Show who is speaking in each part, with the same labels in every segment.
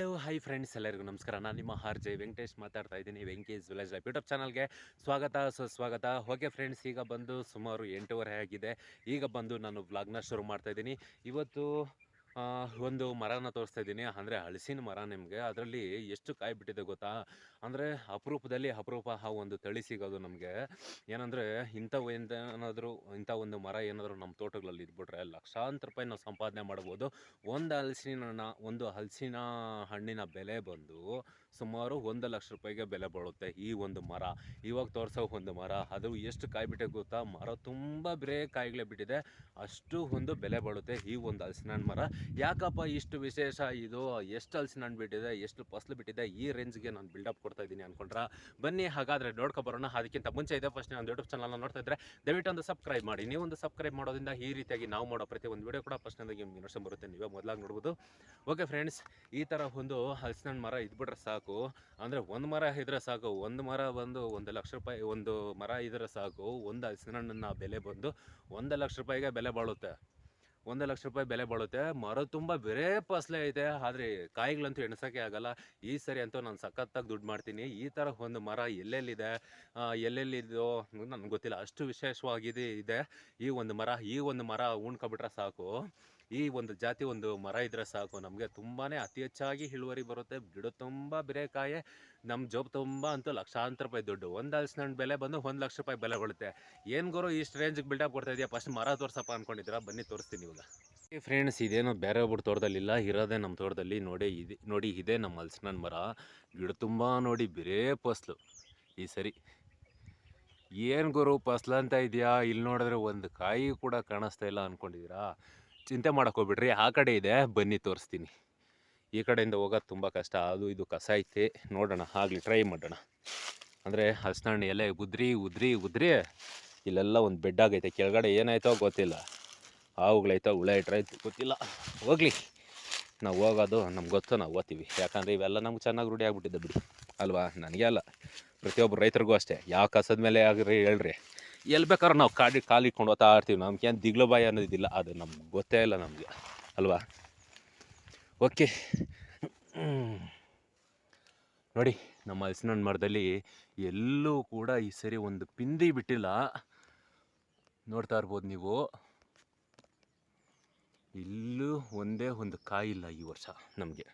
Speaker 1: Hello hi friends ಎಲ್ಲರಿಗೂ ನಮಸ್ಕಾರ. ನಾನು ನಿಮ್ಮ ಹಾರ್ ಜೈ ವೆಂಕಟೇಶ್ ಮಾತಾಡ್ತಾ ಇದ್ದೀನಿ ವೆಂಕೇಶ್ ವಿಲೇಜ್ ಲೈಫ್ ಯೂಟ್ಯೂಬ್ ಚಾನಲ್ಗೆ. ಸ್ವಾಗತ ಸುಸ್ವಾಗತ ಓಕೆ ಫ್ರೆಂಡ್ಸ್ ಈಗ ಬಂದು ಸುಮಾರು ಎಂಟೂವರೆ ಆಗಿದೆ. ಈಗ ಬಂದು ನಾನು ವ್ಲಾಗ್ನ ಶುರು ಮಾಡ್ತಾ ಇದ್ದೀನಿ. ಇವತ್ತು ಒಂದು ಮರನ ತೋರಿಸ್ತಾ ಇದ್ದೀನಿ. ಅಂದರೆ ಹಲಸಿನ ಮರ ನಿಮಗೆ. ಅದರಲ್ಲಿ ಎಷ್ಟು ಕಾಯಿ ಬಿಟ್ಟಿದೆ ಗೊತ್ತಾ? ಅಂದರೆ ಅಪರೂಪದಲ್ಲಿ ಅಪರೂಪ ಆ ಒಂದು ತಳಿ ಸಿಗೋದು ನಮಗೆ. ಏನಂದರೆ ಇಂಥವು ಏನಾದರೂ, ಇಂಥ ಒಂದು ಮರ ಏನಾದರೂ ನಮ್ಮ ತೋಟಗಳಲ್ಲಿ ಇದ್ಬಿಟ್ರೆ ಲಕ್ಷಾಂತರ ರೂಪಾಯಿ ನಾವು ಸಂಪಾದನೆ ಮಾಡ್ಬೋದು. ಒಂದು ಹಲಸಿನ ಒಂದು ಹಲಸಿನ ಹಣ್ಣಿನ ಬೆಲೆ ಬಂದು ಸುಮಾರು ಒಂದು ಲಕ್ಷ ರೂಪಾಯಿಗೆ ಬೆಲೆ ಬಾಳುತ್ತೆ ಈ ಒಂದು ಮರ. ಇವಾಗ ತೋರಿಸೋ ಒಂದು ಮರ. ಅದು ಎಷ್ಟು ಕಾಯಿ ಬಿಟ್ಟೆ ಗೊತ್ತಾ? ಮರ ತುಂಬ ಬೇರೆ ಕಾಯಿಗಳೇ ಬಿಟ್ಟಿದೆ. ಅಷ್ಟು ಒಂದು ಬೆಲೆ ಬಾಳುತ್ತೆ ಈ ಒಂದು ಹಲಸಿನ ಹಣ್ಣು ಮರ. ಯಾಕಪ್ಪ ಇಷ್ಟು ವಿಶೇಷ ಇದು? ಎಷ್ಟು ಹಲಸಿನ ಹಣ್ಣು ಬಿಟ್ಟಿದೆ? ಎಷ್ಟು ಫಸಲು ಬಿಟ್ಟಿದೆ? ಈ ರೇಂಜ್ಗೆ ನಾನು ಬಿಲ್ಡಪ್ ಕೊಡ್ತಾ ಇದ್ದೀನಿ ಅನ್ಕೊಂಡ್ರ? ಬನ್ನಿ, ಹಾಗಾದರೆ ನೋಡ್ಕೊ ಬರೋಣ. ಅದಕ್ಕಿಂತ ಮುಂಚೆ ಇದೆ ಫಸ್ಟ್ ನಾನು ಯೂಟ್ಯೂಬ್ ಚಾನಲ್ನ ನೋಡ್ತಾ ಇದ್ದರೆ ದಯವಿಟ್ಟು ಒಂದು ಸಬ್ಸ್ಕ್ರೈಬ್ ಮಾಡಿ. ನೀವು ಒಂದು ಸಬ್ಸ್ಕ್ರೈಬ್ ಮಾಡೋದ್ರಿಂದ ಈ ರೀತಿಯಾಗಿ ನಾವು ಮಾಡೋ ಪ್ರತಿ ಒಂದು ವಿಡಿಯೋ ಕೂಡ ಫಸ್ಟ್ ನಿಮಗೆ ನೋಡ್ಸೋ ಬರುತ್ತೆ. ನೀವೇ ಮೊದಲಾಗಿ ನೋಡ್ಬೋದು. ಓಕೆ ಫ್ರೆಂಡ್ಸ್ ಈ ಥರ ಒಂದು ಹಲಸಿನ ಹಣ್ಣು ಮರ ಇದ್ಬಿಟ್ರೆ ಸಾಕು. ಅಂದರೆ ಒಂದು ಮರ ಇದ್ರೆ ಸಾಕು, ಒಂದು ಮರ ಬಂದು ಒಂದು ಲಕ್ಷ ರೂಪಾಯಿ, ಒಂದು ಮರ ಇದ್ರೆ ಸಾಕು, ಒಂದು ಹಲಸಿನ ಹಣ್ಣಿನ ಬೆಲೆ ಬಂದು ಒಂದು ಲಕ್ಷ ರೂಪಾಯಿಗೆ ಬೆಲೆ ಬಾಳುತ್ತೆ. ಒಂದು ಲಕ್ಷ ರೂಪಾಯಿ ಬೆಲೆ ಬಾಳುತ್ತೆ. ಮರ ತುಂಬ ಬೇರೆ ಫಸಲೆ ಐತೆ. ಆದರೆ ಕಾಯಿಗಳಂತೂ ಎಣ್ಸೋಕ್ಕೆ ಆಗಲ್ಲ. ಈ ಸರಿ ಅಂತೂ ನಾನು ಸಖತ್ತಾಗಿ ದುಡ್ಡು ಮಾಡ್ತೀನಿ. ಈ ಥರ ಒಂದು ಮರ ಎಲ್ಲೆಲ್ಲಿದೆ? ಎಲ್ಲೆಲ್ಲಿದೋ ನನಗೆ ಗೊತ್ತಿಲ್ಲ. ಅಷ್ಟು ವಿಶೇಷವಾಗಿದೆ ಇದೆ. ಈ ಒಂದು ಮರ, ಈ ಒಂದು ಮರ ಉಣ್ಕೊಬಿಟ್ರೆ ಸಾಕು. ಈ ಒಂದು ಜಾತಿ ಒಂದು ಮರ ಇದ್ರೆ ಸಾಕು. ನಮಗೆ ತುಂಬಾ ಅತಿ ಹೆಚ್ಚಾಗಿ ಇಳುವರಿ ಬರುತ್ತೆ. ಗಿಡ ತುಂಬ ಬಿರೇಕಾಯಿ. ನಮ್ಮ ಜೋಬ್ ತುಂಬ ಅಂತೂ ಲಕ್ಷಾಂತರ ರೂಪಾಯಿ ದುಡ್ಡು. ಒಂದು ಹಲಸಿನ ಬೆಲೆ ಬಂದು ಒಂದು ಲಕ್ಷ ರೂಪಾಯಿ ಬೆಲೆ ಕೊಡುತ್ತೆ ಏನು ಗುರು ಇಷ್ಟು ರೇಂಜಿಗೆ ಬಿಲ್ಡಪ್ ಕೊಡ್ತಾ ಇದೆಯಾ? ಫಸ್ಟ್ ಮರ ತೋರ್ಸಪ್ಪ ಅನ್ಕೊಂಡಿದ್ದೀರಾ? ಬನ್ನಿ ತೋರಿಸ್ತೀನಿ ಇವಾಗ. ಫ್ರೆಂಡ್ಸ್ ಇದೇನು ಬೇರೆ ಒಬ್ಬರು ತೋಟದಲ್ಲಿಲ್ಲ. ಇರೋದೇ ನಮ್ಮ ತೋಟದಲ್ಲಿ. ನೋಡಿ, ಇದೆ ನೋಡಿ, ಇದೆ ನಮ್ಮ ಹಲಸಿನ ಮರ. ಗಿಡ ತುಂಬ ನೋಡಿ ಬಿರೇ ಫಸ್ಲು. ಈ ಸರಿ. ಏನು ಗುರು ಫಸ್ಲು ಅಂತ ಇದೆಯಾ? ಇಲ್ಲಿ ನೋಡಿದ್ರೆ ಒಂದು ಕಾಯಿ ಕೂಡ ಕಾಣಿಸ್ತಾ ಇಲ್ಲ ಅಂದ್ಕೊಂಡಿದ್ದೀರಾ ಚಿಂತೆ ಮಾಡೋಕೆ ಹೋಗ್ಬಿಡ್ರಿ, ಆ ಕಡೆ ಇದೆ, ಬನ್ನಿ ತೋರಿಸ್ತೀನಿ. ಈ ಕಡೆಯಿಂದ ಹೋಗೋದು ತುಂಬ ಕಷ್ಟ. ಅದು ಇದು ಕಸ ಐತೆ, ನೋಡೋಣ, ಆಗಲಿ ಟ್ರೈ ಮಾಡೋಣ. ಅಂದರೆ ಹಲಸಿನ ಹಣ್ಣು ಎಲೆ ಉದ್ರಿ ಉದ್ರಿ ಉದ್ರಿ, ಇಲ್ಲೆಲ್ಲ ಒಂದು ಬೆಡ್ ಆಗೈತೆ. ಕೆಳಗಡೆ ಏನಾಯ್ತೋ ಗೊತ್ತಿಲ್ಲ. ಹಾವುಗಳೈತೋ ಹುಳ ಇಟ್ರಾಯ್ತು ಗೊತ್ತಿಲ್ಲ. ಹೋಗ್ಲಿ. ನಾವು ಹೋಗೋದು ನಮ್ಗೆ ಗೊತ್ತು, ನಾವು ಓದ್ತೀವಿ. ಯಾಕಂದರೆ ಇವೆಲ್ಲ ನಮ್ಗೆ ಚೆನ್ನಾಗಿ ರೂಢಿ ಆಗಿಬಿಟ್ಟಿದ್ದೆ ಬಿಡಿ. ಅಲ್ವಾ? ನನಗೆ ಅಲ್ಲ. ಪ್ರತಿಯೊಬ್ಬರು ರೈತರಿಗೂ ಅಷ್ಟೇ. ಯಾವ ಕಸದ ಮೇಲೆ ಆಗ್ರಿ ಹೇಳ್ರಿ. ಎಲ್ಲಿ ಬೇಕಾದ್ರೆ ನಾವು ಕಾಡಿ ಕಾಲಿಟ್ಕೊಂಡು ಹೋಗ್ತಾ ಇರ್ತೀವಿ. ನಮ್ಗೆ ಏನು ದಿಗ್ಲು ಬಾಯಿ ಅನ್ನೋದಿಲ್ಲ. ಅದು ನಮ್ಗೆ ಗೊತ್ತೇ ಇಲ್ಲ ನಮಗೆ. ಅಲ್ವಾ? ಓಕೆ. ನೋಡಿ, ನಮ್ಮ ಹಲಸಿನ ಮರದಲ್ಲಿ ಎಲ್ಲೂ ಕೂಡ ಈ ಸರಿ ಒಂದು ಪಿಂದಿ ಬಿಟ್ಟಿಲ್ಲ. ನೋಡ್ತಾ ಇರ್ಬೋದು ನೀವು. ಇಲ್ಲೂ ಒಂದೇ ಒಂದು ಕಾಯಿ ಇಲ್ಲ ಈ ವರ್ಷ ನಮಗೆ.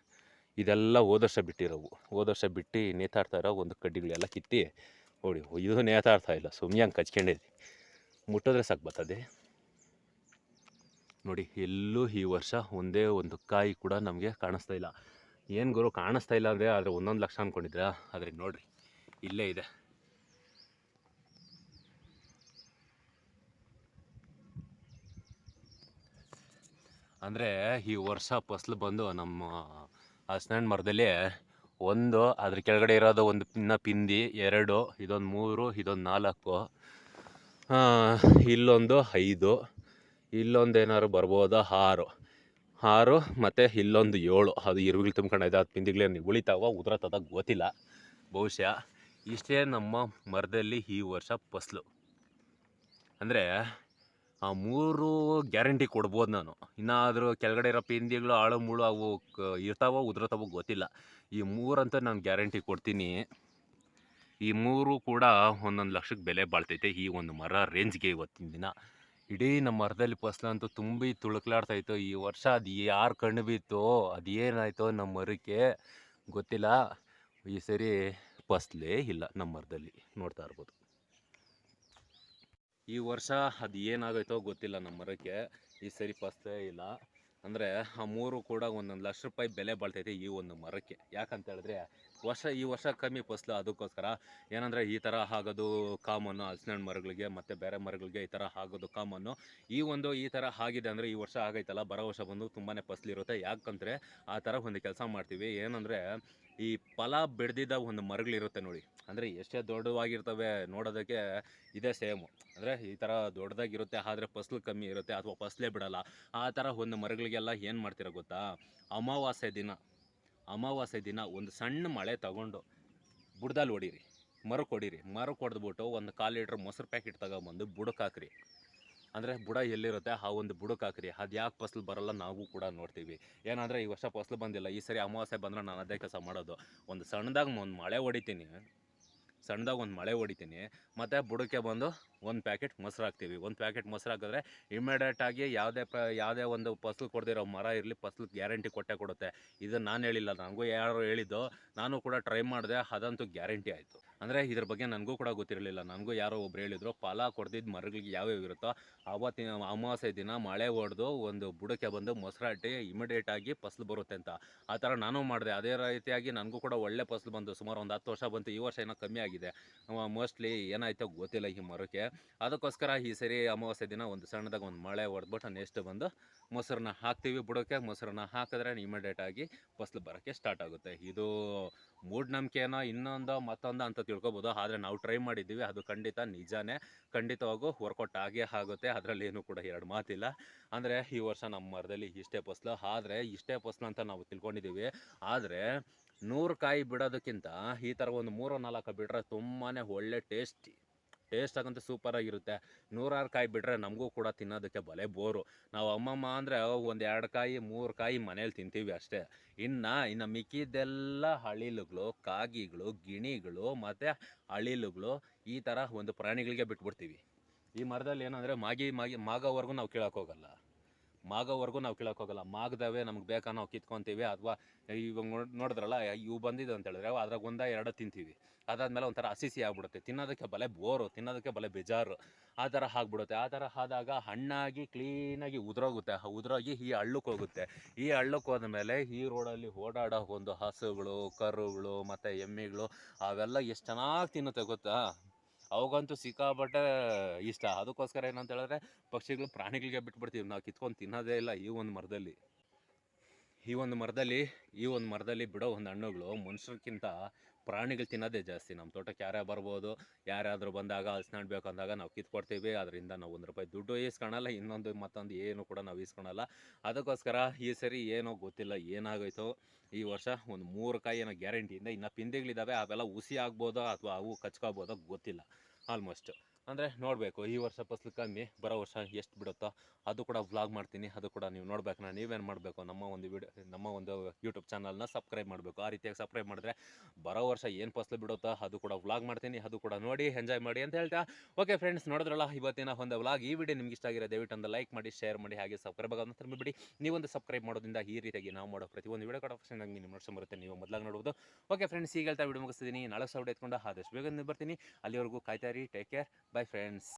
Speaker 1: ಇದೆಲ್ಲ ಹೋದ ವರ್ಷ ಬಿಟ್ಟಿರೋವು. ಹೋದ ವರ್ಷ ಬಿಟ್ಟು ನೇತಾಡ್ತಾ ಇರೋ ಒಂದು ಕಡ್ಡಿಗಳೆಲ್ಲ ಕಿತ್ತಿ ನೋಡಿ ಇದು ನೇತಾಡ್ತಾ ಇಲ್ಲ ಸುಮ್ಮನೆ ಹಂಗೆ ಕಚ್ಕೊಂಡಿದ್ವಿ ಮುಟ್ಟಿದ್ರೆ ಸಾಕು ಬರ್ತದೆ. ನೋಡಿ, ಎಲ್ಲೂ ಈ ವರ್ಷ ಒಂದೇ ಒಂದು ಕಾಯಿ ಕೂಡ ನಮಗೆ ಕಾಣಿಸ್ತಾ ಇಲ್ಲ. ಏನು ಗುರು, ಕಾಣಿಸ್ತಾ ಇಲ್ಲ ಅಂದರೆ ಆದರೆ ಒಂದೊಂದು ಲಕ್ಷ ಅಂದ್ಕೊಂಡಿದ್ರಾ ಆದರೆ ನೋಡಿರಿ, ಇಲ್ಲೇ ಇದೆ. ಅಂದರೆ ಈ ವರ್ಷ ಫಸ್ಲು ಬಂದು ನಮ್ಮ ಹಸ್ನಾಂಡ್ ಮರದಲ್ಲಿ ಒಂದು ಅದ್ರ ಕೆಳಗಡೆ ಇರೋದು ಒಂದು ಪಿನ್ನ ಪಿಂದಿ ಎರಡು, ಇದೊಂದು ಮೂರು, ಇದೊಂದು ನಾಲ್ಕು. ಇಲ್ಲೊಂದು ಐದು, ಇಲ್ಲೊಂದು ಏನಾದ್ರು ಬರ್ಬೋದು? ಆರು. ಆರು ಮತ್ತು ಇಲ್ಲೊಂದು ಏಳು. ಅದು ಇರುವಿಗಳು ತುಂಬ್ಕೊಂಡೈತೆ ಅದು ಪಿಂದಿಗಳೇನು ಉಳಿತಾವ, ಉದ್ರತದ ಗೊತ್ತಿಲ್ಲ. ಬಹುಶಃ ಇಷ್ಟೇ ನಮ್ಮ ಮರದಲ್ಲಿ ಈ ವರ್ಷ ಫಸಲು. ಅಂದರೆ ಆ ಮೂರು ಗ್ಯಾರಂಟಿ ಕೊಡ್ಬೋದು ನಾನು. ಇನ್ನಾದರೂ ಕೆಳಗಡೆ ಇರೋ ಪಿಂದಿಗಳು ಆಳು, ಮುಳು ಅವು ಇರ್ತಾವೋ, ಉದುರತಾವೋ ಗೊತ್ತಿಲ್ಲ. ಈ ಮೂರಂತೂ ನಾನು ಗ್ಯಾರಂಟಿ ಕೊಡ್ತೀನಿ. ಈ ಮೂರು ಕೂಡ ಒಂದೊಂದು ಲಕ್ಷಕ್ಕೆ ಬೆಲೆ ಬಾಳ್ತೈತೆ ಈ ಒಂದು ಮರ ರೇಂಜ್ಗೆ ಇವತ್ತಿನ ದಿನ. ಇಡೀ ನಮ್ಮ ಮರದಲ್ಲಿ ಫಸಲು ಅಂತೂ ತುಂಬಿ ತುಳುಕ್ಲಾಡ್ತಾಯಿತ್ತು ಈ ವರ್ಷ ಅದು ಯಾರು ಕಣ್ಣು ಬಿತ್ತೋ ಅದೇನಾಯ್ತೋ ನಮ್ಮ ಮರಕ್ಕೆ ಗೊತ್ತಿಲ್ಲ. ಈ ಸರಿ ಫಸ್ಲೇ ಇಲ್ಲ ನಮ್ಮ ಮರದಲ್ಲಿ ನೋಡ್ತಾ ಇರ್ಬೋದು. ಈ ವರ್ಷ ಅದು ಏನಾಗೈತೋ ಗೊತ್ತಿಲ್ಲ ನಮ್ಮ ಮರಕ್ಕೆ. ಈ ಸರಿ ಪಸ್ತೇ ಇಲ್ಲ. ಅಂದರೆ ಆ ಮೂರು ಕೂಡ ಒಂದೊಂದು ಲಕ್ಷ ರೂಪಾಯಿ ಬೆಲೆ ಬಾಳ್ತೈತೆ ಈ ಒಂದು ಮರಕ್ಕೆ. ಯಾಕಂತ ಹೇಳಿದ್ರೆ ವರ್ಷ ಈ ವರ್ಷ ಕಮ್ಮಿ ಫಸಲು ಅದಕ್ಕೋಸ್ಕರ ಏನಂದರೆ ಈ ಥರ ಆಗೋದು ಕಾಮನ್ನು ಹಲಸಿನ ಮರಗಳಿಗೆ ಮತ್ತು ಬೇರೆ ಮರಗಳಿಗೆ ಈ ಥರ ಆಗೋದು ಕಾಮನ್ನು. ಈ ಒಂದು ಈ ಥರ ಆಗಿದೆ ಅಂದರೆ ಈ ವರ್ಷ ಆಗೈತಲ್ಲ, ಬರೋ ವರ್ಷ ಬಂದು ತುಂಬಾ ಫಸಲಿರುತ್ತೆ ಯಾಕಂದರೆ ಆ ಥರ ಒಂದು ಕೆಲಸ ಮಾಡ್ತೀವಿ. ಏನಂದರೆ ಈ ಫಲ ಬಿಡ್ದಿದ್ದ ಒಂದು ಮರಗಳಿರುತ್ತೆ ನೋಡಿ. ಅಂದರೆ ಎಷ್ಟೇ ದೊಡ್ಡವಾಗಿರ್ತವೆ ನೋಡೋದಕ್ಕೆ ಇದೇ ಸೇಮು. ಅಂದರೆ ಈ ಥರ ದೊಡ್ಡದಾಗಿರುತ್ತೆ ಆದರೆ ಫಸಲು ಕಮ್ಮಿ ಇರುತ್ತೆ ಅಥವಾ ಫಸಲೇ ಬಿಡಲ್ಲ. ಆ ಥರ ಒಂದು ಮರಗಳಿಗೆಲ್ಲ ಏನು ಮಾಡ್ತೀರ ಗೊತ್ತಾ? ಅಮಾವಾಸ್ಯೆ ದಿನ. ಅಮಾವಾಸ್ಯೆ ದಿನ ಒಂದು ಸಣ್ಣ ಮಳೆ ತಗೊಂಡು ಬುಡ್ದಲ್ಲಿ ಹೊಡೀರಿ, ಮರಕ್ಕೆ ಹೊಡೀರಿ. ಮರಕ್ಕೆ ಹೊಡೆದ್ಬಿಟ್ಟು ಒಂದು ಕಾಲು ಲೀಟ್ರ್ ಮೊಸರು ಪ್ಯಾಕೆಟ್ ತಗೊಂಬಂದು ಬುಡಕ್ಕೆ ಹಾಕ್ರಿ. ಅಂದರೆ ಬುಡ ಎಲ್ಲಿರುತ್ತೆ? ಆ ಒಂದು ಬುಡಕ್ಕೆ ಹಾಕ್ರಿ. ಅದು ಯಾಕೆ ಫಸಲು ಬರಲ್ಲ ನಾವು ಕೂಡ ನೋಡ್ತೀವಿ. ಏನಂದರೆ ಈ ವರ್ಷ ಫಸಲು ಬಂದಿಲ್ಲ. ಈ ಸರಿ ಅಮಾವಾಸ್ಯೆ ಬಂದರೆ ನಾನು ಅದೇ ಕೆಲಸ ಮಾಡೋದು. ಒಂದು ಸಣ್ಣದಾಗ ಒಂದು ಮಳೆ ಹೊಡಿತೀನಿ. ಸಣ್ಣದಾಗ ಒಂದು ಮಳೆ ಹೊಡಿತೀನಿ. ಮತ್ತು ಬುಡಕ್ಕೆ ಬಂದು ಒಂದು ಪ್ಯಾಕೆಟ್ ಮೊಸರು ಹಾಕ್ತೀವಿ. ಒಂದು ಪ್ಯಾಕೆಟ್ ಮೊಸರು ಹಾಕಿದ್ರೆ ಇಮಿಡಿಯೇಟಾಗಿ ಯಾವುದೇ ಪ, ಯಾವುದೇ ಒಂದು ಫಸಲು ಕೊಡದಿರೋ ಮರ ಇರಲಿ ಫಸಲು ಗ್ಯಾರಂಟಿ ಕೊಟ್ಟೆ ಕೊಡುತ್ತೆ. ಇದು ನಾನು ಹೇಳಿಲ್ಲ. ನನಗೂ ಯಾರು ಹೇಳಿದ್ದು. ನಾನು ಕೂಡ ಟ್ರೈ ಮಾಡಿದೆ. ಅದಂತೂ ಗ್ಯಾರಂಟಿ ಆಯಿತು. ಅಂದರೆ ಇದ್ರ ಬಗ್ಗೆ ನನಗೂ ಕೂಡ ಗೊತ್ತಿರಲಿಲ್ಲ. ನನಗೂ ಯಾರೋ ಒಬ್ರು ಹೇಳಿದ್ರು, ಫಲ ಕೊಡ್ದಿದ್ದು ಮರಗಳಿಗೆ ಯಾವ್ಯಾವ ಇರುತ್ತೋ ಆವತ್ತಿನ ಅಮಾವಾಸ್ಯೆ ದಿನ ಮಳೆ ಹೊಡೆದು ಒಂದು ಬುಡಕ್ಕೆ ಬಂದು ಮೊಸರಾಟಿ ಇಮಿಡಿಯೇಟಾಗಿ ಫಸಲು ಬರುತ್ತೆ ಅಂತ. ಆ ಥರ ನಾನು ಮಾಡಿದೆ. ಅದೇ ರೀತಿಯಾಗಿ ನನಗೂ ಕೂಡ ಒಳ್ಳೆ ಫಸಲು ಬಂತು. ಸುಮಾರು ಒಂದು ಹತ್ತು ವರ್ಷ ಬಂತು. ಈ ವರ್ಷ ಏನೋ ಕಮ್ಮಿ ಆಗಿದೆ. ಮೋಸ್ಟ್ಲಿ ಏನಾಯ್ತೋ ಗೊತ್ತಿಲ್ಲ ಈ ಮರಕ್ಕೆ. ಅದಕ್ಕೋಸ್ಕರ ಈ ಸರಿ ಅಮಾವಾಸ್ಯೆ ದಿನ ಒಂದು ಸಣ್ಣದಾಗ ಒಂದು ಮಳೆ ಹೊಡೆದ್ಬಿಟ್ಟು ನೆಕ್ಸ್ಟ್ ಬಂದು ಮೊಸರನ್ನ ಹಾಕ್ತೀವಿ ಬುಡಕ್ಕೆ. ಮೊಸರನ್ನ ಹಾಕಿದ್ರೆ ಇಮಿಡಿಯೇಟಾಗಿ ಫಸಲು ಬರೋಕ್ಕೆ ಸ್ಟಾರ್ಟ್ ಆಗುತ್ತೆ. ಇದು ಮೂಢನಂಬಿಕೆನೋ ಇನ್ನೊಂದು ಮತ್ತೊಂದು ಅಂತ ತಿಳ್ಕೊಬೋದು. ಆದರೆ ನಾವು ಟ್ರೈ ಮಾಡಿದ್ದೀವಿ. ಅದು ಖಂಡಿತ ನಿಜಾನೇ. ಖಂಡಿತವಾಗೂ ವರ್ಕೌಟ್ ಆಗೇ ಆಗುತ್ತೆ. ಅದರಲ್ಲಿ ಏನು ಕೂಡ ಎರಡು ಮಾತಿಲ್ಲ. ಅಂದರೆ ಈ ವರ್ಷ ನಮ್ಮ ಮರದಲ್ಲಿ ಇಷ್ಟೇ ಫಸ್ಲು. ಆದರೆ ಇಷ್ಟೇ ಫಸ್ಲು ಅಂತ ನಾವು ತಿಳ್ಕೊಂಡಿದ್ದೀವಿ. ಆದರೆ ನೂರು ಕಾಯಿ ಬಿಡೋದಕ್ಕಿಂತ ಈ ಥರ ಒಂದು ಮೂರು ನಾಲ್ಕು ಬಿಟ್ರೆ ತುಂಬಾ ಒಳ್ಳೆ ಟೇಸ್ಟಿ ಟೇಸ್ಟ್ ಆಗಂತೂ ಸೂಪರಾಗಿರುತ್ತೆ ನೂರಾರು ಕಾಯಿ ಬಿಟ್ಟರೆ ನಮಗೂ ಕೂಡ ತಿನ್ನೋದಕ್ಕೆ ಬಲೆ ಬೋರು. ನಾವು ಅಮ್ಮಮ್ಮ ಅಂದರೆ ಒಂದು ಎರಡು ಕಾಯಿ, ಮೂರು ಕಾಯಿ ಮನೇಲಿ ತಿಂತೀವಿ ಅಷ್ಟೇ. ಇನ್ನು ಇನ್ನು ಮಿಕ್ಕಿದ್ದೆಲ್ಲ ಅಳಿಲುಗಳು ಕಾಗಿಗಳು, ಗಿಣಿಗಳು ಮತ್ತು ಅಳಿಲುಗಳು ಈ ಥರ ಒಂದು ಪ್ರಾಣಿಗಳಿಗೆ ಬಿಟ್ಬಿಡ್ತೀವಿ. ಈ ಮರದಲ್ಲಿ ಏನಂದರೆ, ಮಾಗಿ ಮಾಗಿ, ಮಾಗೋವರೆಗೂ ನಾವು ಕೇಳೋಕ್ಕೋಗಲ್ಲ. ಮಾಗೋವರೆಗೂ ನಾವು ಕೀಳಕ್ಕೆ ಹೋಗಲ್ಲ. ಮಾಗದವೇ ನಮ್ಗೆ ಬೇಕಾ ನಾವು ಕಿತ್ಕೊತೀವಿ ಅಥವಾ ಇವಾಗ ನೋಡ್, ನೋಡಿದ್ರಲ್ಲ, ಇವು ಬಂದಿದೆ ಅಂತ ಹೇಳಿದ್ರೆ ಅದ್ರಾಗ ಒಂದ ಎರಡು ತಿಂತೀವಿ. ಅದಾದ್ಮೇಲೆ ಒಂಥರ ಹಸಿಸಿ ಆಗ್ಬಿಡುತ್ತೆ. ತಿನ್ನೋದಕ್ಕೆ ಬಲೆ ಬೋರು, ತಿನ್ನೋದಕ್ಕೆ ಬಲೆ ಬೇಜಾರು. ಆ ಥರ ಆಗ್ಬಿಡುತ್ತೆ. ಆ ಥರ ಆದಾಗ ಹಣ್ಣಾಗಿ ಕ್ಲೀನಾಗಿ ಉದುರೋಗುತ್ತೆ. ಉದುರೋಗಿ ಈ ಹಳ್ಳಕ್ಕೆ ಹೋಗುತ್ತೆ. ಈ ಹಳ್ಳಕ್ಕೆ ಹೋದ್ಮೇಲೆ ಈ ರೋಡಲ್ಲಿ ಓಡಾಡೋ ಒಂದು ಹಸುಗಳು, ಕರುಗಳು, ಮತ್ತು ಎಮ್ಮೆಗಳು, ಅವೆಲ್ಲ ಎಷ್ಟು ಚೆನ್ನಾಗಿ ತಿನ್ನುತ್ತೆ ಗೊತ್ತಾ? ಅವಾಗಂತೂ ಸಿಕ್ಕಾಪಟ್ಟೆ ಇಷ್ಟ. ಅದಕ್ಕೋಸ್ಕರ ಏನಂತ ಹೇಳಿದ್ರೆ, ಪಕ್ಷಿಗಳು ಪ್ರಾಣಿಗಳಿಗೆ ಬಿಟ್ಬಿಡ್ತೀವಿ. ನಾವು ಕಿತ್ಕೊಂಡು ತಿನ್ನೋದೇ ಇಲ್ಲ ಈ ಒಂದು ಮರದಲ್ಲಿ. ಈ ಒಂದು ಮರದಲ್ಲಿ, ಈ ಒಂದು ಮರದಲ್ಲಿ ಬಿಡೋ ಒಂದು ಹಣ್ಣುಗಳು ಮನುಷ್ಯರ್ಕಿಂತ ಪ್ರಾಣಿಗಳು ತಿನ್ನೋದೇ ಜಾಸ್ತಿ. ನಮ್ಮ ತೋಟಕ್ಕೆ ಯಾರೇ ಬರ್ಬೋದು, ಯಾರಾದರೂ ಬಂದಾಗ ಹಲ್ಸ್ನಾಡ್ ಬೇಕು ಅಂದಾಗ ನಾವು ಕಿತ್ಕೊಡ್ತೀವಿ. ಅದರಿಂದ ನಾವು ಒಂದು ರೂಪಾಯಿ ದುಡ್ಡು ಈಸ್ಕೊಳಲ್ಲ, ಇನ್ನೊಂದು ಮತ್ತೊಂದು ಏನು ಕೂಡ ನಾವು ಈಸ್ಕೊಳಲ್ಲ. ಅದಕ್ಕೋಸ್ಕರ ಈ ಸರಿ ಏನೋ ಗೊತ್ತಿಲ್ಲ ಏನಾಗೋಯ್ತು, ಈ ವರ್ಷ ಒಂದು ಮೂರು ಕಾಯಿ ಏನೋ ಗ್ಯಾರಂಟಿಯಿಂದ ಇನ್ನು ಪಿಂದಿಗಳಿದ್ದಾವೆ ಅವೆಲ್ಲ ಹುಸಿ ಆಗ್ಬೋದೋ ಅಥವಾ ಅವು ಕಚ್ಕೋಬೋದೋ ಗೊತ್ತಿಲ್ಲ. ಆಲ್ಮೋಸ್ಟ್. ಅಂದರೆ ನೋಡಬೇಕು, ಈ ವರ್ಷ ಫಸಲು ಕಮ್ಮಿ, ಬರೋ ವರ್ಷ ಎಷ್ಟು ಬಿಡುತ್ತೋ ಅದು ಕೂಡ ವ್ಲಾಗ್ ಮಾಡ್ತೀನಿ, ಅದು ಕೂಡ ನೀವು ನೋಡ್ಬೇಕು. ನಾನು ನೀವೇನು ಮಾಡಬೇಕು, ನಮ್ಮ ಒಂದು ವಿಡಿಯೋ ನಮ್ಮ ಒಂದು ಯೂಟ್ಯೂಬ್ ಚಾನಲ್ನ ಸಬ್ಸ್ಕ್ರೈಬ್ ಮಾಡಬೇಕು. ಆ ರೀತಿಯಾಗಿ ಸಬ್ಸ್ಕ್ರೈಬ್ ಮಾಡಿದ್ರೆ ಬರೋ ವರ್ಷ ಏನು ಫಸಲು ಬಿಡುತ್ತೋ ಅದು ಕೂಡ ವ್ಲಾಗ್ ಮಾಡ್ತೀನಿ, ಅದು ಕೂಡ ನೋಡಿ ಎಂಜಾಯ್ ಮಾಡಿ ಅಂತ ಹೇಳ್ತಾ. ಓಕೆ ಫ್ರೆಂಡ್ಸ್ ನೋಡಿದ್ರಲ್ಲ, ಇವತ್ತಿನ ಒಂದು ವ್ಲಾಗ್ ಈ ವಿಡಿಯೋ ನಿಮ್ಗೆ ಇಷ್ಟ ಆಗಿರೋ ದಯವಿಟ್ಟು ಒಂದು ಲೈಕ್ ಮಾಡಿ ಶೇರ್ ಮಾಡಿ, ಹಾಗೆ ಸಬ್ಸ್ಕ್ರೈಬ್ ಆಗೋದನ್ನ ನೀವು ನೀವೊಂದು ಸಬ್ಸ್ಕ್ರೈಬ್ ಮಾಡೋದ್ರಿಂದ ಈ ರೀತಿಯಾಗಿ ನಾವು ಮಾಡೋ ಪ್ರತಿಯೊಂದು ವಿಡಿಯೋ ಕೂಡ ಫಸ್ಟ್ ನಂಗೆ ನಿಮ್ಮ ಬರುತ್ತೆ ನೀವು ಮೊದಲಾಗಿ ನೋಡ್ಬೋದು. ಓಕೆ ಫ್ರೆಂಡ್ಸ್ ಈಗ ಹೇಳ್ತಾ ವಿಡಿಯೋ ಮುಗಿಸ್ತೀನಿ ನಾಳೆ ಸಾವಿರ ಎತ್ಕೊಂಡು ಆದಷ್ಟು ಬೇಗ ಬರ್ತೀನಿ. ಅಲ್ಲಿವರೆಗೂ ಕಾಯ್ತಾ ಇರಿ ಟೇಕ್ ಕೇರ್ ಬೈ ಫ್ರೆಂಡ್ಸ್